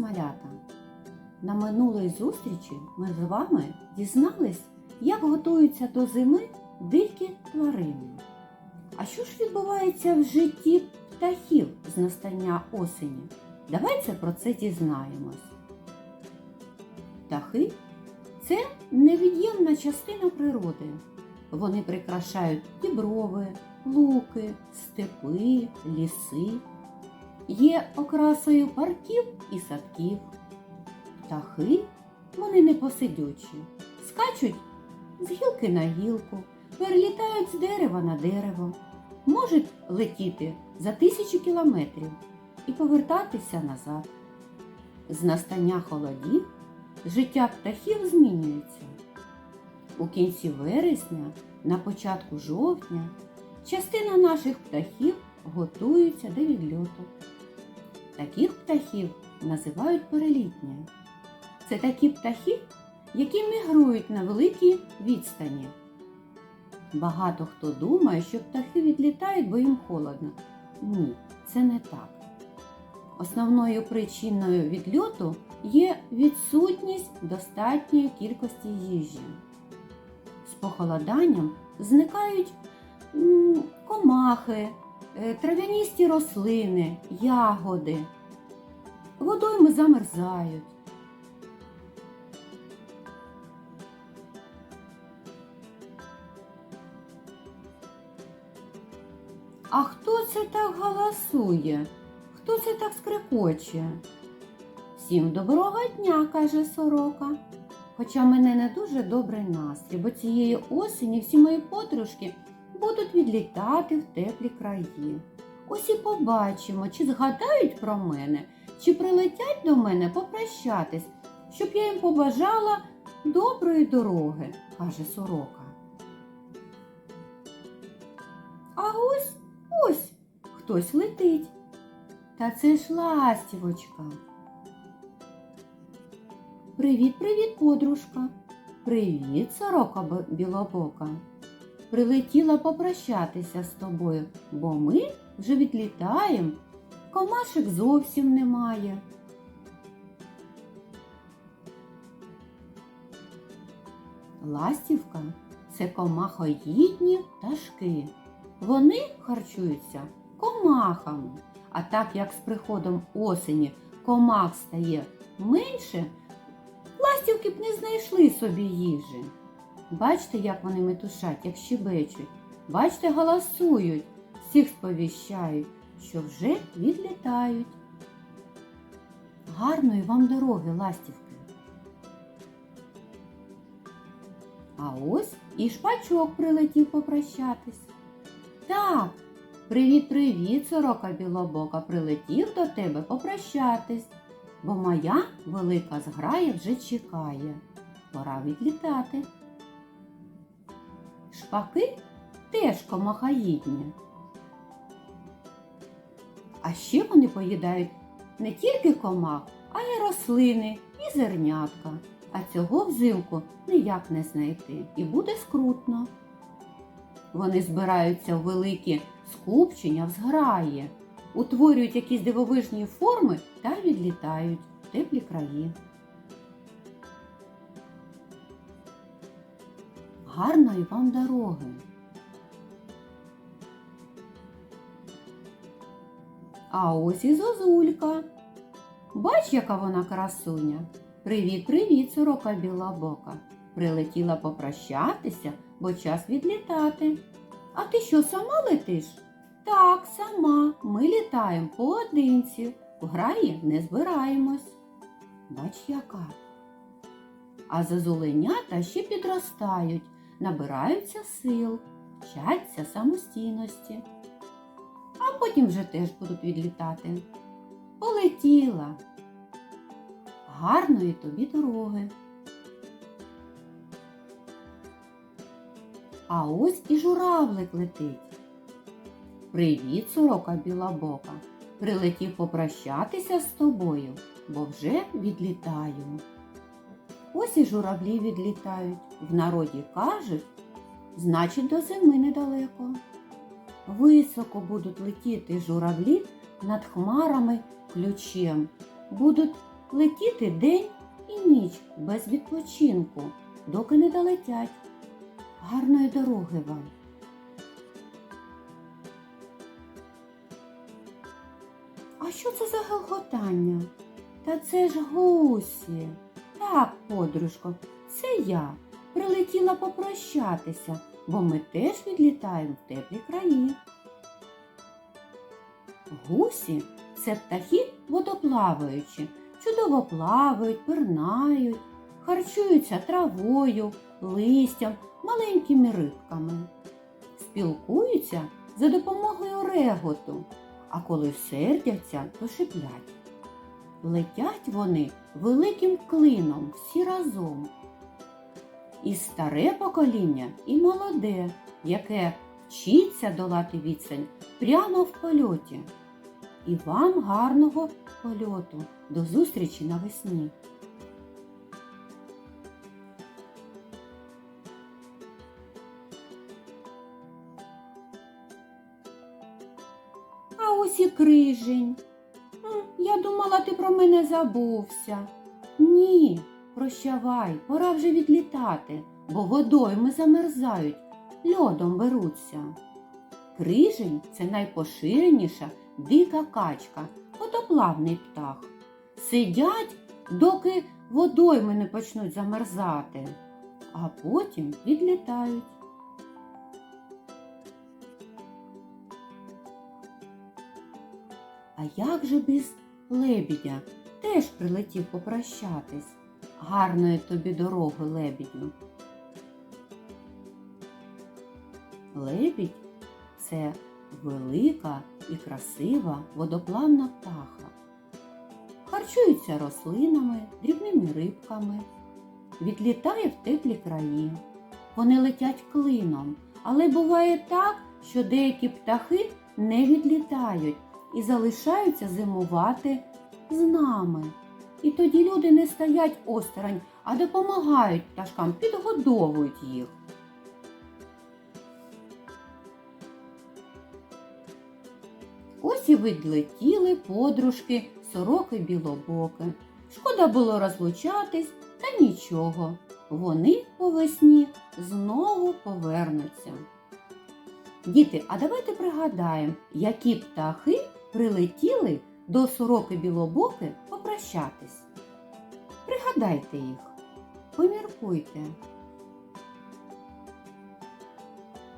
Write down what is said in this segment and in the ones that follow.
малята! На минулій зустрічі ми з вами дізнались, як готуються до зими дикі тварини. А що ж відбувається в житті птахів з настання осені? Давайте про це дізнаємось. Птахи це невід'ємна частина природи. Вони прикрашають діброви, луки, степи, ліси. Є окрасою парків і садків. Птахи вони непосидючі, скачуть з гілки на гілку, перелітають з дерева на дерево, можуть летіти за тисячі кілометрів і повертатися назад. З настання холодів життя птахів змінюється. У кінці вересня, на початку жовтня, частина наших птахів готується до відльоту. Таких птахів називають перелітні. Це такі птахи, які мігрують на великій відстані. Багато хто думає, що птахи відлітають, бо їм холодно. Ні, це не так. Основною причиною відльоту є відсутність достатньої кількості їжі. З похолоданням зникають комахи, трав'яністі рослини, ягоди. Водойми замерзають. А хто це так галасує? Хто це так скрикоче? Всім доброго дня, каже сорока. Хоча мене не дуже добрий настрій, бо цієї осені всі мої подружки будуть відлітати в теплі краї. Ось і побачимо, чи згадають про мене, чи прилетять до мене попрощатись, щоб я їм побажала доброї дороги, каже сорока. А ось ось хтось летить. Та це ж ластівочка. Привіт, привіт, подружка. Привіт, сорока білобока. Прилетіла попрощатися з тобою, бо ми вже відлітаємо. Комашек зовсім немає. Ластівка це комахоїдні пташки. Вони харчуються комахами. А так як з приходом осені комах стає менше, ластівки б не знайшли собі їжі. Бачите, як вони метушать, як щебечуть. Бачите, галасують, всіх сповіщають, що вже відлітають. Гарної вам дороги, ластівки. А ось і шпачок прилетів попрощатись. Так, привіт-привіт, сорока білобока, прилетів до тебе попрощатись, бо моя велика зграя вже чекає. Пора відлітати. Шпаки теж комахаїдні. А ще вони поїдають не тільки комах, а й рослини і зернятка. А цього взимку ніяк не знайти і буде скрутно. Вони збираються в великі скупчення в зграї, утворюють якісь дивовижні форми та відлітають в теплі краї. Гарної вам дороги! А ось і зозулька. Бач, яка вона красуня. Привіт, привіт, сорока білобока. Прилетіла попрощатися, бо час відлітати. А ти що, сама летиш? Так, сама. Ми літаємо поодинці. В граї не збираємось. Бач, яка. А зазуленята ще підростають, набираються сил, вчаться самостійності. А потім вже теж будуть відлітати. Полетіла. Гарної тобі дороги. А ось і журавлик летить. Привіт, сорока білобока. Прилетів попрощатися з тобою, бо вже відлітаю. Ось і журавлі відлітають. В народі кажуть, значить, до зими недалеко. Високо будуть летіти журавлі над хмарами ключем, будуть летіти день і ніч без відпочинку, доки не долетять. Гарної дороги вам! А що це за гелготання? Та це ж гусі. Так, подружко, це я. Прилетіла попрощатися, бо ми теж відлітаємо в теплі краї. Гусі це птахи водоплаваючі, чудово плавають, пирнають, харчуються травою, листям, маленькими рибками. Спілкуються за допомогою реготу, а коли сердяться, то шиплять. Летять вони великим клином всі разом. І старе покоління, і молоде, яке вчиться долати відстань прямо в польоті. І вам гарного польоту. До зустрічі навесні. А ось і крижень. Я думала, ти про мене забувся. Ні, прощавай, пора вже відлітати, бо водойми замерзають, льодом беруться. Крижень це найпоширеніша дика качка, водоплавний птах. Сидять, доки водойми не почнуть замерзати, а потім відлітають. А як же без лебідя? Теж прилетів попрощатись. Гарної тобі дороги, лебідю. Лебідь це велика і красива водоплавна птаха. Харчується рослинами, дрібними рибками, відлітає в теплі краї. Вони летять клином, але буває так, що деякі птахи не відлітають і залишаються зимувати з нами. І тоді люди не стоять осторонь, а допомагають пташкам, підгодовують їх. Ось і відлетіли подружки сороки білобоки. Шкода було розлучатись, та нічого. Вони по весні знову повернуться. Діти, а давайте пригадаємо, які птахи прилетіли до сороки білобоки попрощатись. Пригадайте їх, поміркуйте.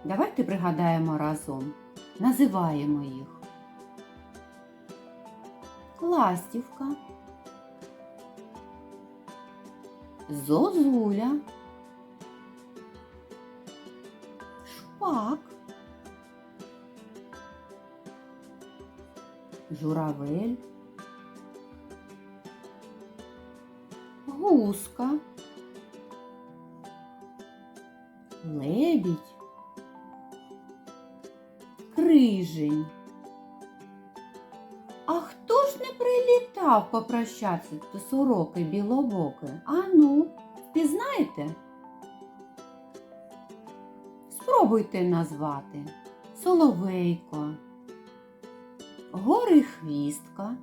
Давайте пригадаємо разом, називаємо їх. Ластівка, Зозуля, Шпак, Журавель, Гуска, Лебідь, Крижень. А хто ж не прилітав попрощатися до сороки білобоки? Ану, впізнаєте? Спробуйте назвати Соловейко, Горихвістка,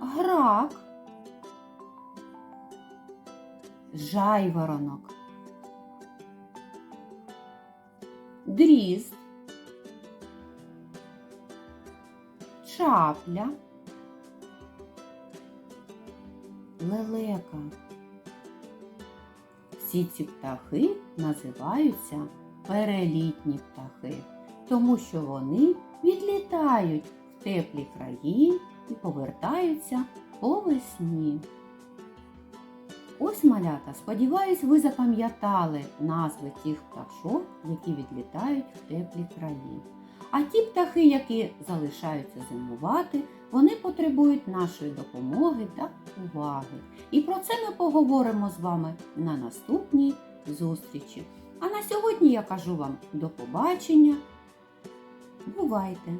Грак, Жайворонок, Дрізд, Чапля, Лелека. Всі ці птахи називаються перелітні птахи, тому що вони відлітають в теплі краї і повертаються по весні. Ось малята, сподіваюсь, ви запам'ятали назви тих пташок, які відлітають в теплі краї. А ті птахи, які залишаються зимувати, вони потребують нашої допомоги та уваги. І про це ми поговоримо з вами на наступній зустрічі. А на сьогодні я кажу вам до побачення. Бувайте!